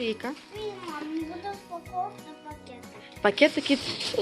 Софійка? Мам, буде упаковка. Пакетики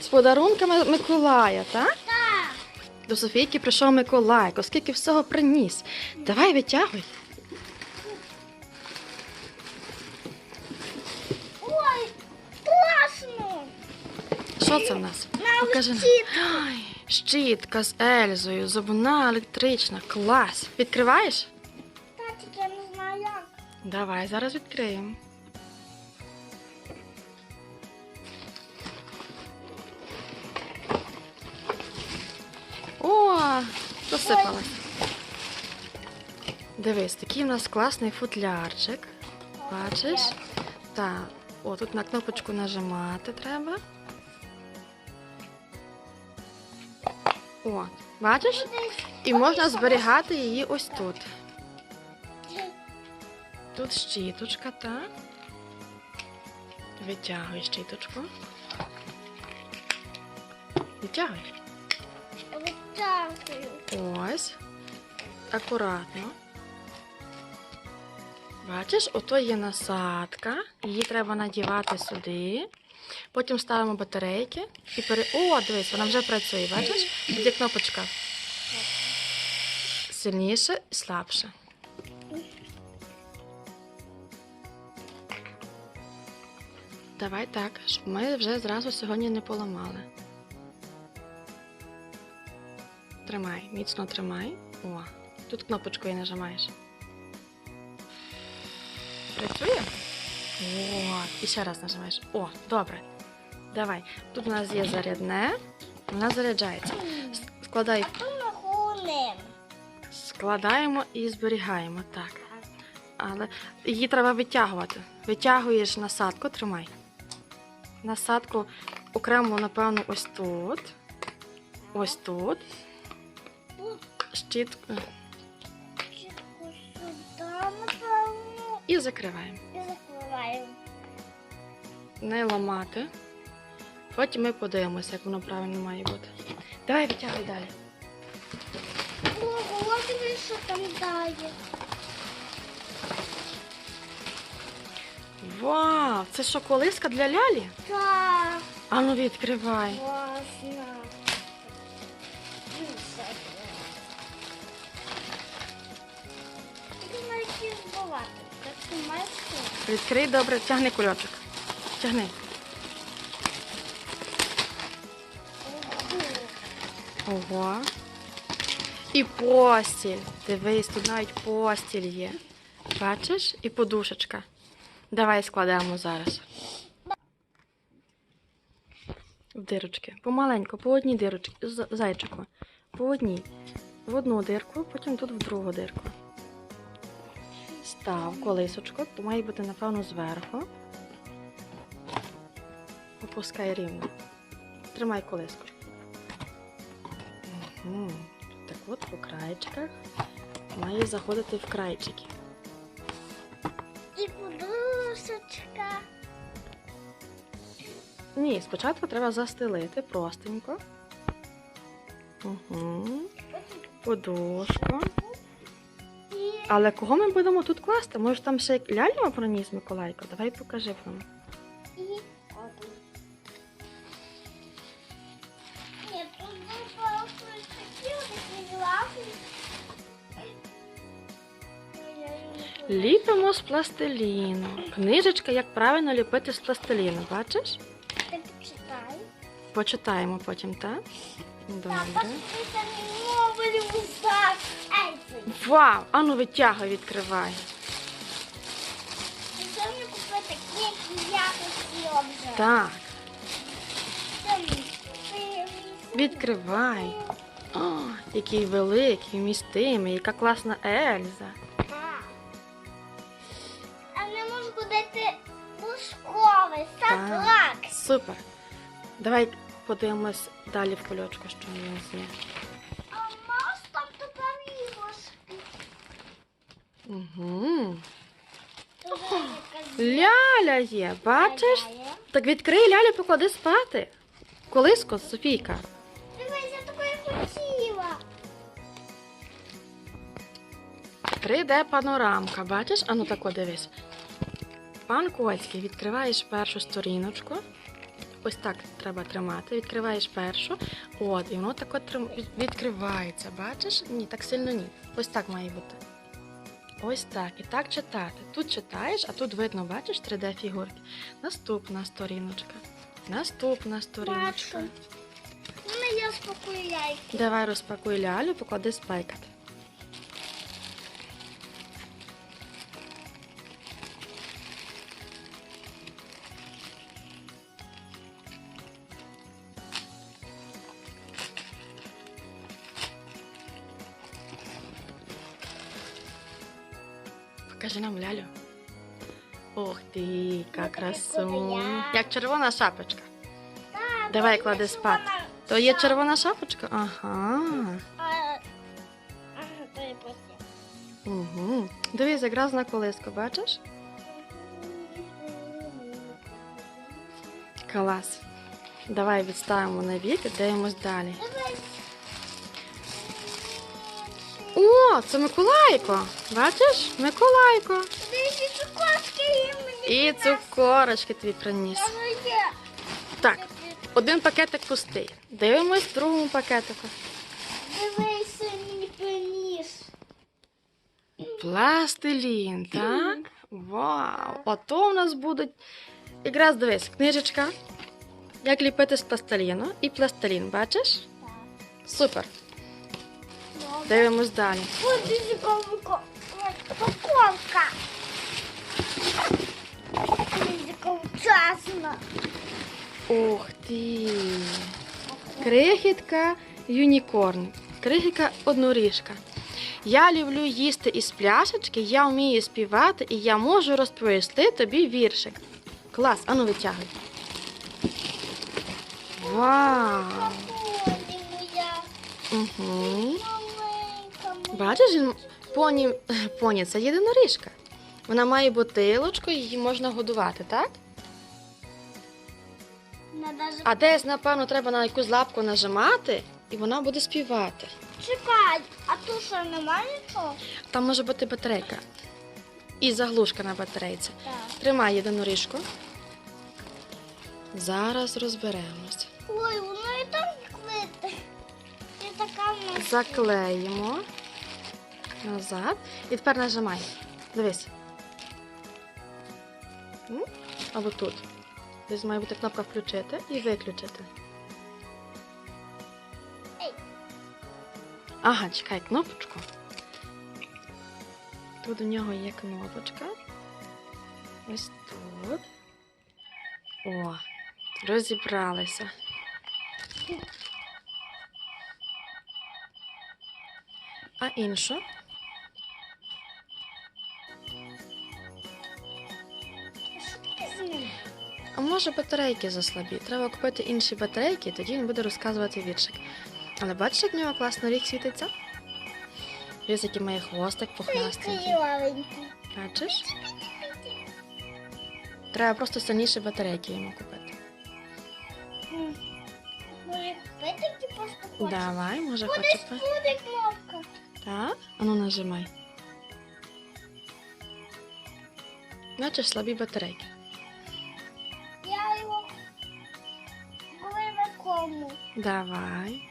з подарунками Миколая, так? Так. До Софійки прийшов Миколайко, скільки всього приніс. Давай витягуй. Ой, класно. Що це в нас? Нам Покажи нам. щітка. Ай, щітка з Ельзою, зубна електрична. Клас. Відкриваєш? Татик, я не знаю як. Давай, зараз відкриємо. Посипалась. Дивись, такий у нас класний футлярчик. Бачиш? Так. О, тут на кнопочку нажимати треба. О, бачиш? І можна зберігати її ось тут. Тут щіточка, так? Витягуй щіточку. Витягуй. Ось. Акуратно. Бачиш, ото є насадка. Її треба надівати сюди. Потім ставимо батарейки і пере... О, дивись, вона вже працює, бачиш? Тут кнопочка. Сильніше і слабше. Давай так, щоб ми вже зразу сьогодні не поламали. Тримай, міцно тримай. О, тут кнопочкою нажимаєш. Працює? О, і ще раз нажимаєш. О, добре. Давай. Тут у нас є зарядне, вона заряджається. Складай, складаємо і зберігаємо. Так. Але її треба витягувати. Витягуєш насадку, тримай. Насадку окремо, напевно, ось тут. Ось тут. Щітку. І закриваємо. І закриваємо. Не ламати. Потім ми подивимося, як воно правильно має бути. Давай витягуй далі. Ого, що там дає. Вау! Це що, колиска для лялі? Так, А ну відкривай. класно. Відкрий добре, тягни кульочок. Тягни. Ого. І постіль. Дивись, тут навіть постіль є. Бачиш? І подушечка. Давай складемо зараз. В дирочки. Помаленько, по одній дирочці. Зайчику. По одній. В одну дирку, потім тут в другу дирку. Став колисочку, то має бути, напевно, зверху. Опускай рівно. Тримай колиску. Угу. Так от по крайчиках має заходити в крайчики. І подушечка. Ні, спочатку треба застелити простенько. Угу. Подушку. Але кого ми будемо тут класти? Може там ще й проніс Миколайко? Давай покажи нам. Ліпимо з пластиліну. Книжечка, як правильно ліпити з пластиліну, бачиш? Почитаємо потім, так? Так, Добре. Вау! Ану витягуй, відкривай. Що мені купити які якості обже? Так, мені відкривай. О, який великий, вмістимий, яка класна Ельза. Так. А не можу ходити у школи. Так. Супер. Давай подивимось далі в кульочку, що у нас є. А у нас там тепер іграшки. Угу. Ляля є, бачиш? Так відкрий лялю, поклади спати. Колиско, Софійка. Дивись, я такої хотіла. 3D панорамка, бачиш? Ану тако дивись. Пан Коцький, відкриваєш першу сторіночку. Ось так треба тримати. Відкриваєш першу. От, і воно так от відкривається. Бачиш? Ні, так сильно ні. Ось так має бути. Ось так. І так читати. Тут читаєш, а тут видно, бачиш 3D-фігурки. Наступна сторіночка. Наступна сторіночка. Бачу. Я спокою яйки. Давай розпакуй лялю, поклади спайкати. Покажи нам лялю. Ох ти, яка красуня. Як червона шапочка. Давай, клади спати. То є червона шапочка? Ага. Угу. Дивись, якраз на колиску, бачиш? Клас. Давай відставимо на бік і дивимось далі. О, це Миколайко. Бачиш? Миколайко. І цукорочки тобі приніс. Так, один пакетик пустий. Дивимось в другому пакетику. Дивися, мені приніс. Пластилін, так? Вау! Ото в нас будуть. Якраз дивись, книжечка. Як ліпити з пластиліну і пластилін, бачиш? Так. Супер. Дивимось далі. Ось дуже. Упаковка. Ковчасно. Ух ти! Крихітка юнікорн. Крихітка одноріжка. Я люблю їсти із пляшечки, я вмію співати і я можу розповісти тобі віршик. Клас, ану витягуй. Вау! Угу. Бачиш, поні, поні це єдиноріжка. Вона має бутилочку, її можна годувати, так? Надо А десь, напевно, треба на якусь лапку нажимати, і вона буде співати. Чекай, а тут що немає нічого? Там може бути батарейка. І заглушка на батарейці. Так. Тримай єдиноріжку. Зараз розберемось. Ой, воно і в нас. Заклеїмо назад. І тепер нажимай. Дивись. Або тут. Десь має бути кнопка включити і виключити. Ага, чекай кнопочку. Тут у нього є кнопочка. Ось тут. О, розібралися. А іншу? Може батарейки заслабі? Треба купити інші батарейки, тоді він буде розказувати віршик. Але бачиш, як в нього класно рік світиться? Дивись, який має хвостик пухнастенький. Бачиш? Треба просто сильніші батарейки йому купити. Може купити чи просто хочеш? Давай, може Буде хоче. буде кнопка. Так? Ану нажимай. Бачиш, слабі батарейки. Говорю. Давай.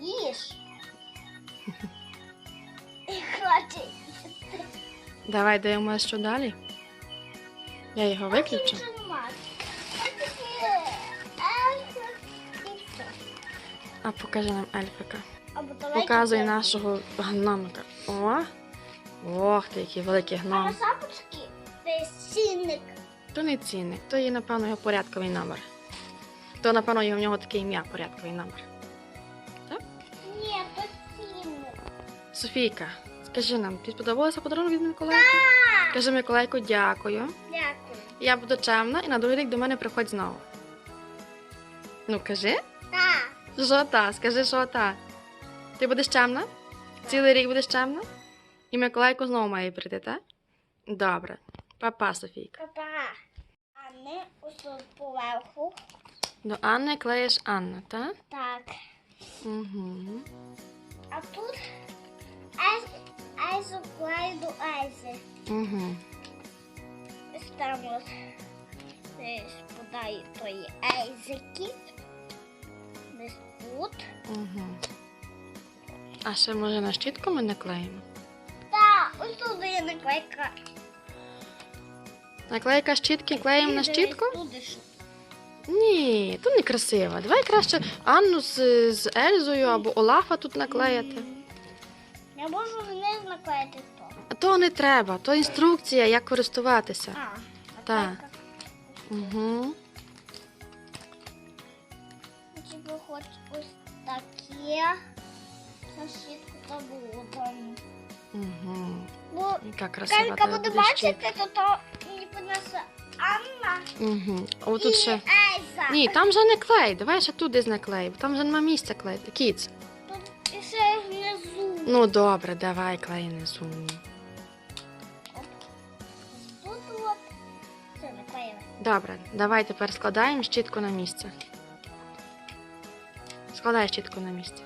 Їж. І хоче. Давай дивимося, що далі. Я його виключу. А покажи нам ельфика. Показуй нашого гномика. О! Ох ти, який великий А на гном. це сінник. То не цінник, то є, напевно, його порядковий номер. То, напевно, його в нього таке ім'я порядковий номер. Ні, то сінник. Софійка, скажи нам, тобі сподобався подарунок від Миколайка? Так. Кажи Миколайку, дякую. Дякую. Я буду чемна і на другий рік до мене приходь знову. Ну, кажи, Так. що та, скажи, що та. Ти будеш чемна? Цілий рік будеш чемна? І Миколайко знову має прийти, так? Добре. Папа, Софійка. Папа. А ось тут поверху. До Анни клеїш Анна, так? Так. Угу. А тут Ельзу клею до Ельзи. Угу. там от десь подай той ейзики. Десь тут. Угу. А ще може на щітку ми наклеїмо? Та, ось тут є наклейка. Наклейка щітки, клеїмо на щітку? Тут ще. Ні, то не красиво. Давай краще Анну з, з Ельзою або Олафа тут наклеїти. М. Я можу вниз наклеїти то. А то не треба, то інструкція, як користуватися. А, Так. наклейка. Угу. Типу хоч ось таке. На щітку було там. Угу. Бо Яка красива Калька та буде бачити, то то мені принесе Анна Угу. О, тут і ще. Ейза. Ні, там вже не клей. Давай ще десь наклей, там вже нема місця клеїти. Кіц. Тут ще внизу. Ну добре, давай клей внизу. Тут от. Це наклеїли. Добре, давай тепер складаємо щітку на місце. Складай щітку на місце.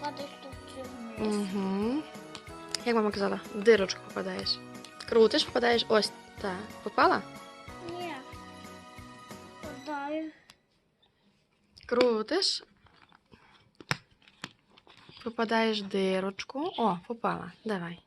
Кладеш тут вниз. Угу. Як мама казала, в дирочку попадаєш. Крутиш, попадаєш ось. та. Попала? Ні. Попадаю. Крутиш. Попадаєш в дирочку. О, попала. Давай.